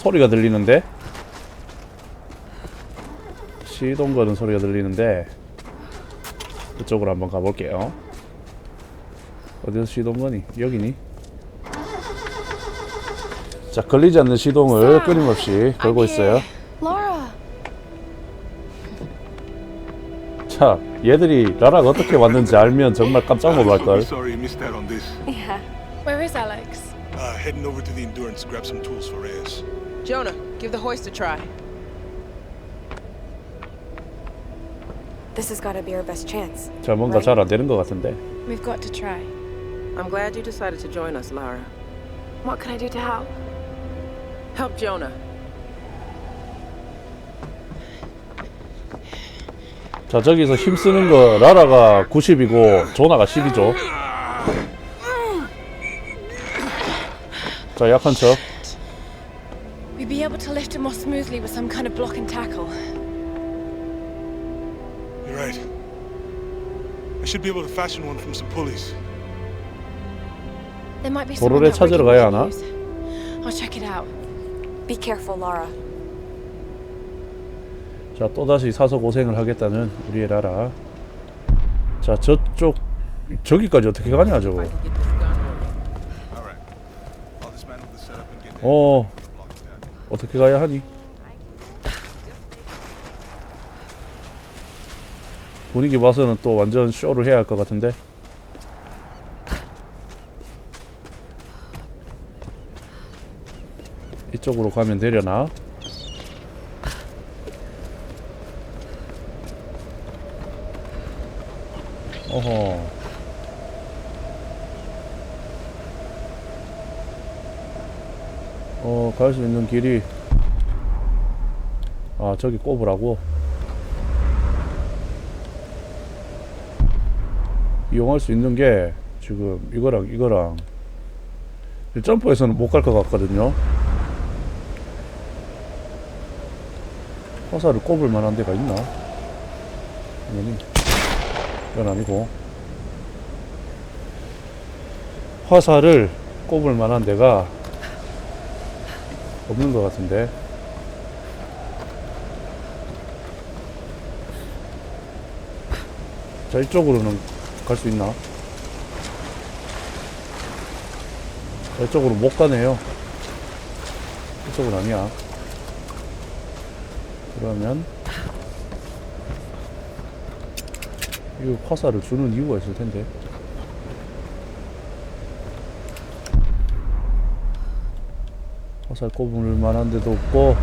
소리가 들리는데 시동 거는 소리가 들리는데 이쪽으로 한번 가볼게요 어디서 시동 거니? 여기니? 자 걸리지 않는 시동을 끊임없이 걸고 있어요 Laura. 자 얘들이 라라가 어떻게 왔는지 알면 정말 깜짝 놀랄걸. Where is Alex? Uh, heading over to the Endurance to grab some tools for Reyes. Jonah, give the hoist a try. This has got to be our best chance. 자 뭔가 잘 안 되는 것 같은데 We've got to try. I'm glad you decided to join us, Lara. What can I do to help? Help Jonah. 자 저기서 힘 쓰는 거 라라가 90이고 조나가 10이죠 자 약한 척 smoothly with some kind of block and tackle. You're right. I should be able to fashion one from some pulleys. There might be 도로를 someone that 찾으러 we 가야 can 하나? use. I'll check it out. Be careful, Lara. 자 또다시 사서 고생을 하겠다는 우리의 라라 자 저쪽 저기까지 어떻게 가냐 저거 can. All right. I'll dismantle the setup and get 어 block that. 어떻게 가야 하니 분위기 봐서는 또 완전 쇼를 해야 할 것 같은데 이쪽으로 가면 되려나? 어허 어, 갈 수 있는 길이 아, 저기 꼽으라고. 이용할 수 있는 게 지금 이거랑 이거랑 이 점프에서는 못 갈 것 같거든요. 화살을 꼽을 만한 데가 있나? 아니, 이건 아니고. 화살을 꼽을 만한 데가 없는 것 같은데. 자, 이쪽으로는 갈 수 있나? 자, 이쪽으로 못 가네요. 이쪽은 아니야. 그러면, 이 화살을 주는 이유가 있을 텐데. 화살 꼽을 만한 데도 없고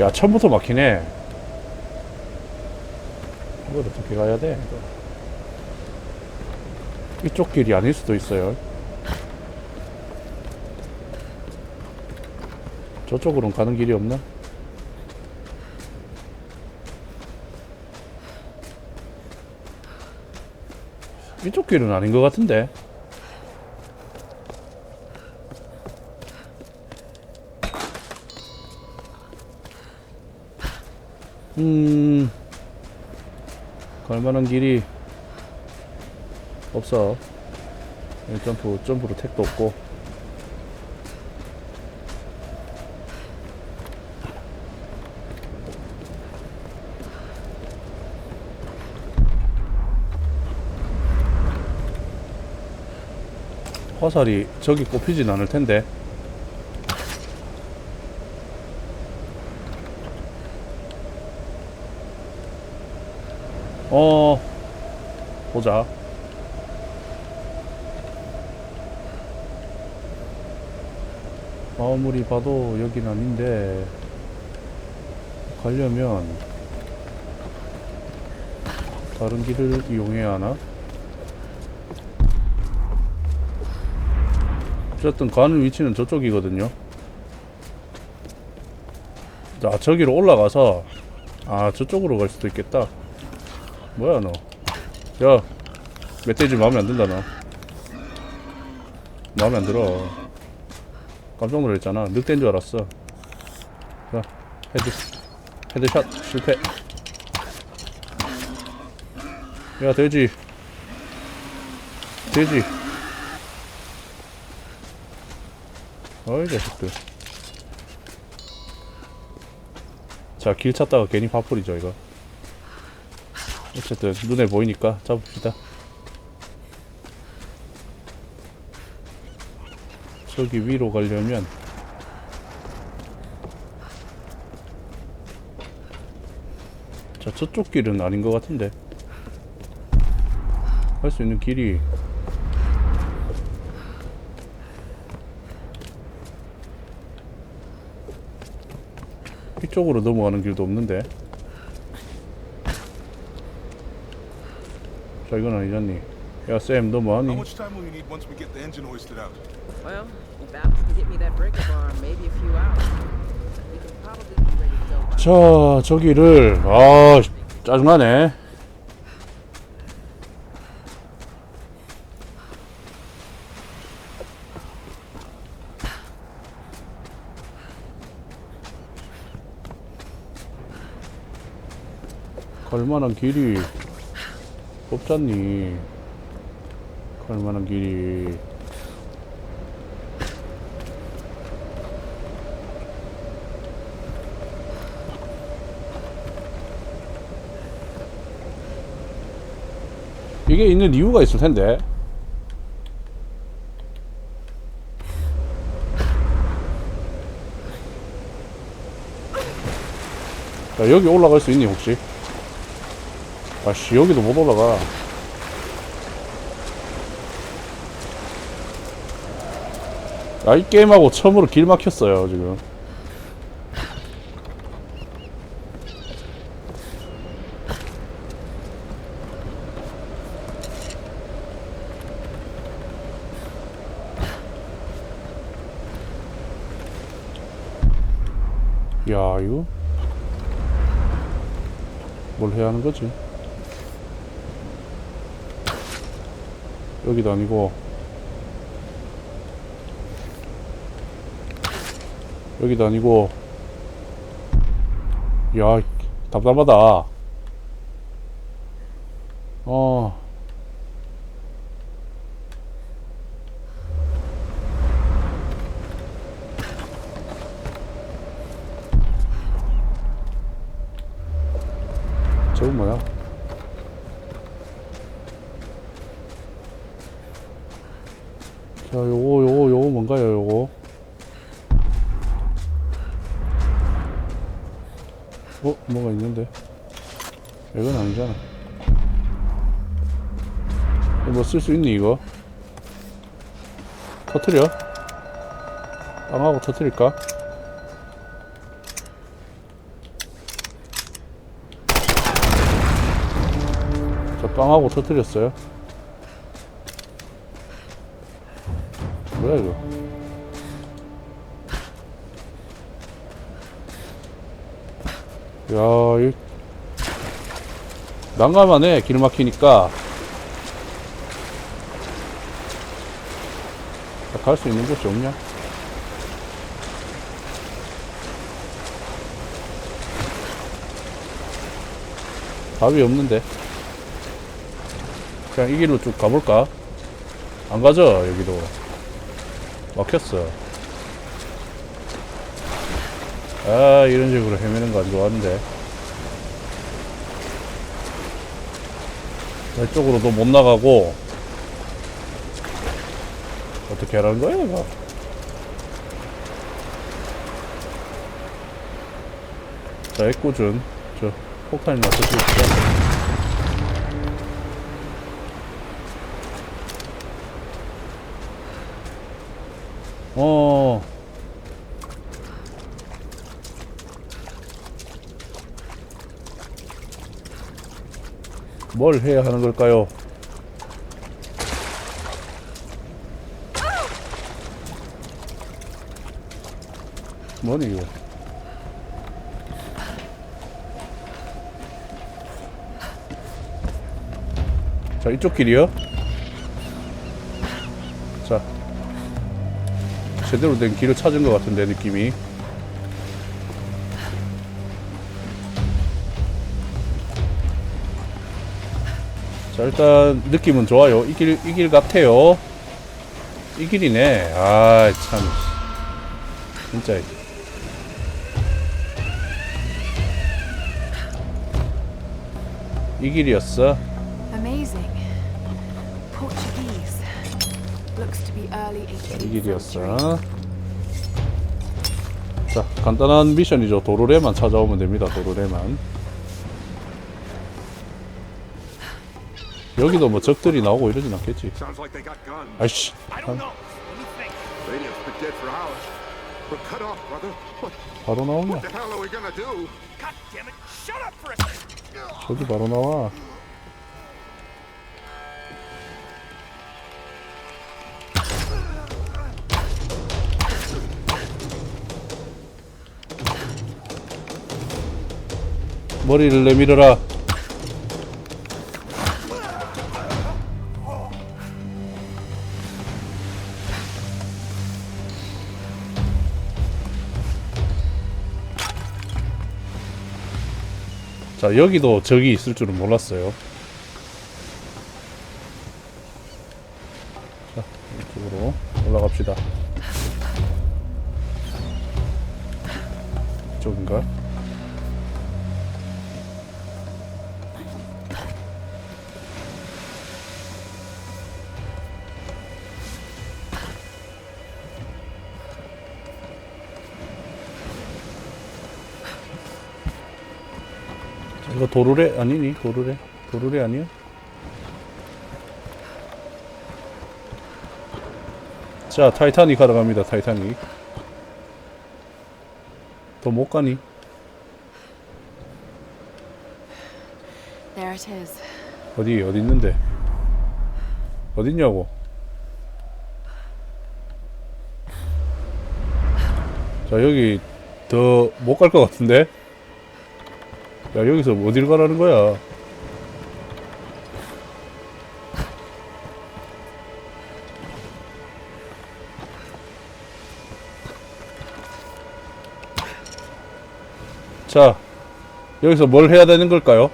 야 처음부터 막히네 이걸 어떻게 가야 돼 이거. 이쪽 길이 아닐 수도 있어요 저쪽으로는 가는 길이 없나? 이쪽 길은 아닌 것 같은데 갈만한 길이 없어. 점프, 점프로 택도 없고. 화살이 저기 꼽히진 않을 텐데. 어 보자. 아무리 봐도 여긴 아닌데 가려면 다른 길을 이용해야 하나? 어쨌든 가는 위치는 저쪽이거든요. 자 저기로 올라가서 아 저쪽으로 갈 수도 있겠다 뭐야 너? 야 멧돼지 마음에 안 든다 너. 마음에 안 들어. 깜짝 놀랐잖아. 늑대인 줄 알았어. 자 헤드 헤드샷 실패. 야 돼지 돼지 어이 자식들 자길 찾다가 괜히 바쁘리죠 이거 어쨌든 눈에 보이니까 잡읍시다. 저기 위로 가려면 자 저쪽 길은 아닌 것 같은데. 할수 있는 길이 이쪽으로 넘어가는 길도 없는데 자 이건 아니잖니 야쌤 너 How 뭐하니? much time will you need once we get the engine hoisted out? Well, if Alex can get me that breaker bar, maybe a few hours. We can probably be ready to go by 자 저기를 아 짜증나네 갈만한 길이 없잖니 갈만한 길이 이게 있는 이유가 있을 텐데. 야, 여기 올라갈 수 있니, 혹시? 아씨, 여기도 못 올라가. 아, 이 게임하고 처음으로 길 막혔어요, 지금. 야, 이거? 뭘 해야 하는 거지? 여기도 아니고, 여기도 아니고, 야, 답답하다. 어. 저건 뭐야? 자, 요거, 요거, 요거 뭔가요, 요거? 어, 뭐가 있는데? 이건 아니잖아. 뭐 쓸 수 있니, 이거? 터트려? 빵하고 터트릴까? 저 빵하고 터뜨렸어요. 뭐야 이거? 야, 이 난감하네 길 막히니까. 갈 수 있는 곳이 없냐? 답이 없는데. 그냥 이 길로 쭉 가볼까? 안 가죠, 여기도. 막혔어. 아, 이런 식으로 헤매는 거 안 좋아하는데. 이쪽으로도 못 나가고. 어떻게 하라는 거야, 이거? 자, 애꿎은, 저, 폭탄이 맞춰주십 어. 뭘 해야 하는 걸까요? 뭐니 이거? 자 이쪽 길이요? 제대로 된 길을 찾은 것 같은데 느낌이. 자 일단 느낌은 좋아요. 이 길 이 길 같아요. 이 길이네. 아 참. 진짜. 이 길이었어. 이 길이었어. 자, 간단한 미션이죠. 도로래만 찾아오면 됩니다. 도로래만. 여기도 뭐 적들이 나오고 이러진 않겠지. 아이씨. 바로 나오냐? 저기 바로 나와. 머리를 내밀어라. 자, 여기도 적이 있을 줄은 몰랐어요. 이거 도르래 아니니? 도르래? 도르래 아니야? 자, 타이타닉 하러 갑니다. 타이타닉. 더 못 가니? 어디 어디 있는데? 어디 있냐고? 자 여기 더 못 갈 것 같은데? 야 여기서 어딜 가라는 거야? 자 여기서 뭘 해야 되는 걸까요?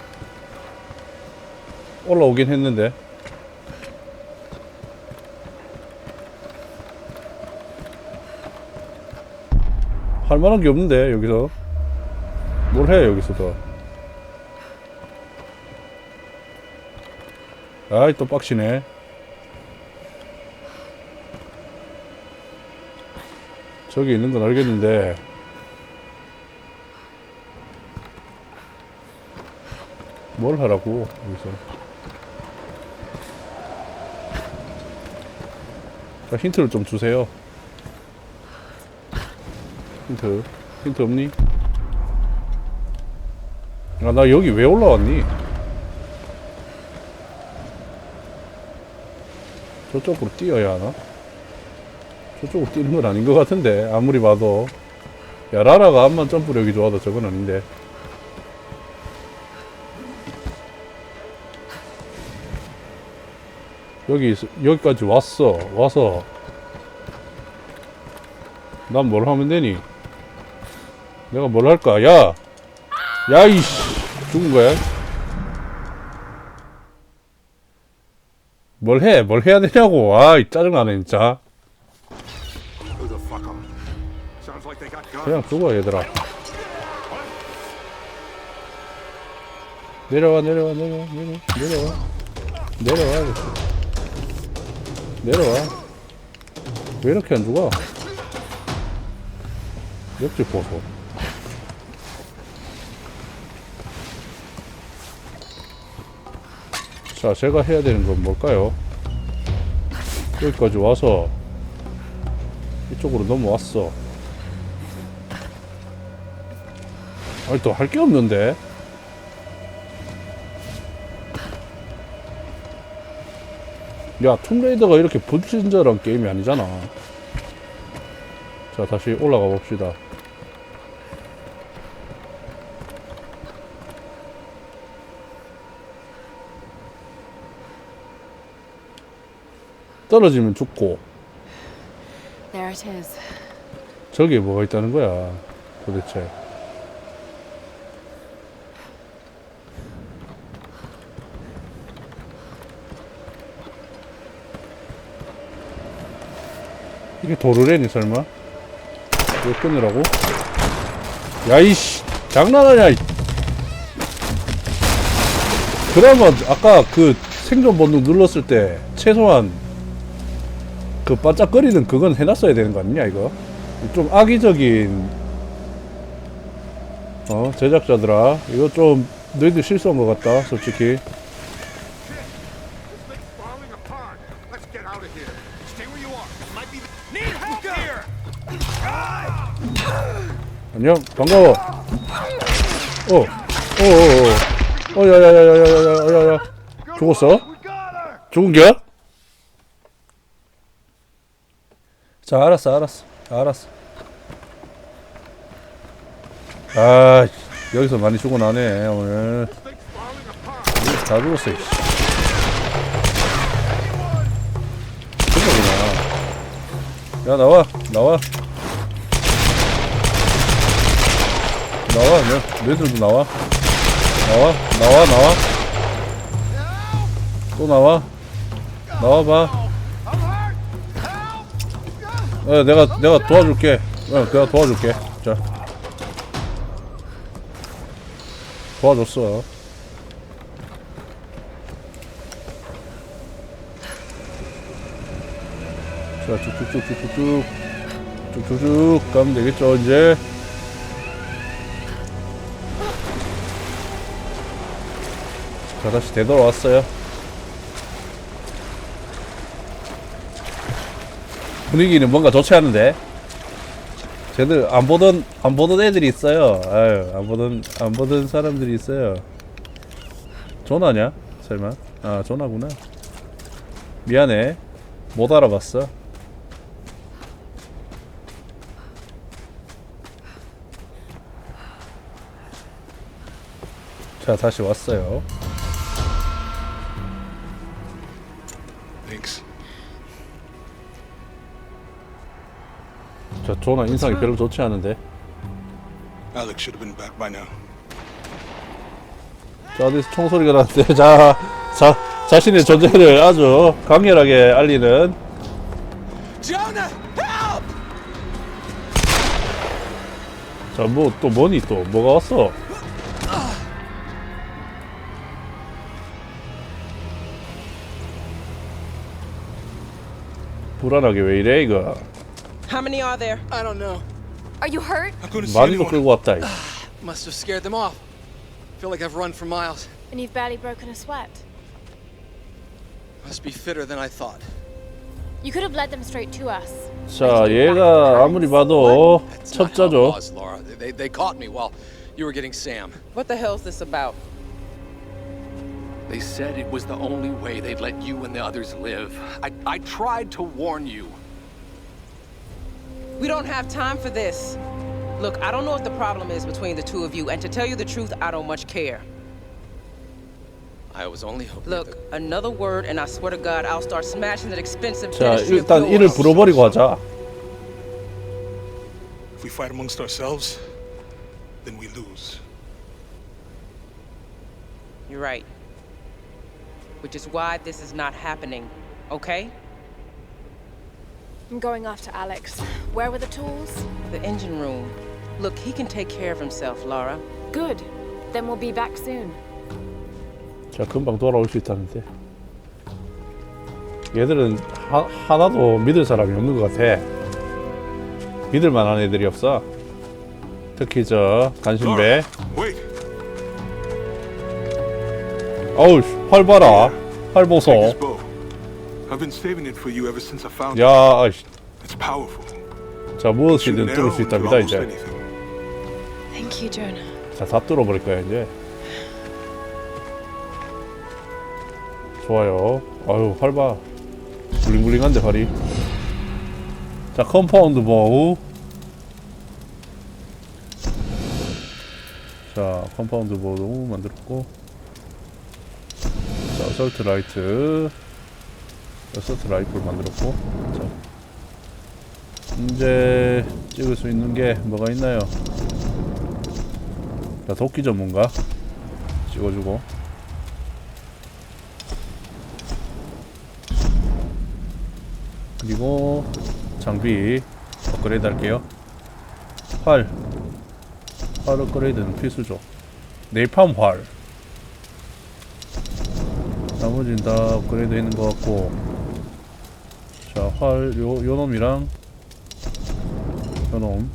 올라오긴 했는데 할 만한 게 없는데 여기서 뭘 해 여기서 더 아이 또 빡치네. 저기 있는 건 알겠는데. 뭘 하라고 여기서? 자, 힌트를 좀 주세요. 힌트. 힌트 없니? 아 나 여기 왜 올라왔니? 저쪽으로 뛰어야 하나? 저쪽으로 뛰는 건 아닌 것 같은데 아무리 봐도 야 라라가 암만 점프력이 좋아도 저건 아닌데 여기 있- 여기까지 왔어 와서 난 뭘 하면 되니? 내가 뭘 할까? 야! 야, 이씨! 죽은 거야? 뭘 해? 뭘 해야 되냐고! 아이, 짜증나네, 진짜. 그냥 죽어, 얘들아. 내려와, 내려와, 내려와, 내려와, 내려와. 내려와. 내려와. 왜 이렇게 안 죽어? 옆집 보소. 자, 제가 해야 되는 건 뭘까요? 여기까지 와서 이쪽으로 넘어왔어. 아니 또 할 게 없는데 야 툼레이더가 이렇게 불친절한 게임이 아니잖아 자 다시 올라가 봅시다 떨어지면 죽고 There it is. 저기에 뭐가 있다는 거야 도대체 이게 도르래니 설마? 왜 끊으라고? 야이씨 장난하냐 이. 그나마 아까 그 생존 본능 눌렀을 때 최소한 그 반짝거리는 그건 해놨어야 되는 거 아니냐 이거 좀 악의적인 어 제작자들아 이거 좀 너희들 실수한 것 같다 솔직히. 안녕 반가워 어 야야야야야야야야 죽었어? We got her. 죽은겨? 자 알았어 알았어 알았어. 아 여기서 많이 죽어나네 오늘. 다 죽었어 이씨. 죽어구나. 야 나와 나와. 나와 너, 너희들도 나와. 나와 나와 나와. 또 나와. 나와봐 어 내가 내가 도와줄게. 어 내가 도와줄게. 자. 도와줬어. 자 쭉쭉쭉쭉쭉 쭉. 쭉쭉쭉 가면 되겠죠 이제? 자 다시 되돌아왔어요 분위기는 뭔가 좋지 않은데? 쟤들 안 보던 안 보던 애들이 있어요. 아유 안 보던 안 보던 사람들이 있어요. 조나냐? 설마? 아 조나구나. 미안해. 못 알아봤어. 자 다시 왔어요 자 조나 인상이 별로 좋지 않은데. Alex should have been back by now. 자 어디서 총소리가 나는데. 자, 자 자신의 존재를 아주 강렬하게 알리는. Jonah, help! 자 뭐 또 뭐니 또? 뭐가 왔어? 불안하게 왜 이래 이거 How many are there? I don't know. Are you hurt? I couldn't see 많이도 anyone. 끌고 왔다 이거. Must have scared them off. Feel like I've run for miles. And you've barely broken a sweat. Must be fitter than I thought. You could have led them straight to us. 자 얘가 아무리 봐도 That's not how it 첩자죠 was, Laura. They, they caught me while you were getting Sam. What the hell's this about? They said it was the only way they'd let you and the others live. I, I tried to warn you. We don't have time for this. Look, I don't know what the problem is between the two of you, and to tell you the truth, I don't much care. I was only hoping. Look, that- another word, and I swear to God, I'll start smashing that expensive 자 dentistry of 일단 이를 yours. 불어버리고 하자 If we fight amongst ourselves, then we lose. You're right. Which is why this is not happening, okay? I'm going after Alex. Where were the tools? The engine room. Look, he can take care of himself, Laura. Good. Then we'll be back soon. 자 금방 돌아올 수 있다는데 얘들은 하, 하나도 믿을 사람이 없는 것 같아 믿을 만한 애들이 없어 특히 저 wait. 어우 활 봐라 활 보소. I've been saving it for you ever since I found it. 야 아이씨. It's powerful. 자 무엇이든 뚫을 수 있답니다 이제 anything. Thank you, Jonah. 자 다 뚫어버릴 거야 이제 좋아요 아유 활 봐 블링블링한데 활이 자 컴파운드 보우 자 컴파운드 보우 만들었고 자 어설트 라이트 어설트 라이플 만들었고 자 이제 찍을 수 있는 게 뭐가 있나요 자 도끼 전문가 찍어주고 그리고 장비 업그레이드 할게요 활. 활 업그레이드는 필수죠. 네이팜 활. 나머지는 다 업그레이드 있는 것 같고. 자, 활, 요, 요 놈이랑 요 놈.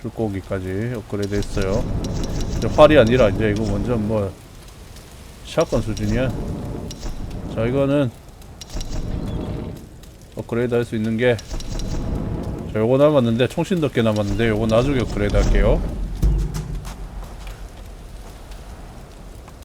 줄고기까지 업그레이드 했어요. 이제 활이 아니라 이제 이거 완전 뭐, 샷건 수준이야. 자, 이거는 업그레이드 할 수 있는 게 자, 요거 남았는데 총신 덮개 남았는데 요거 나중에 업그레이드 할게요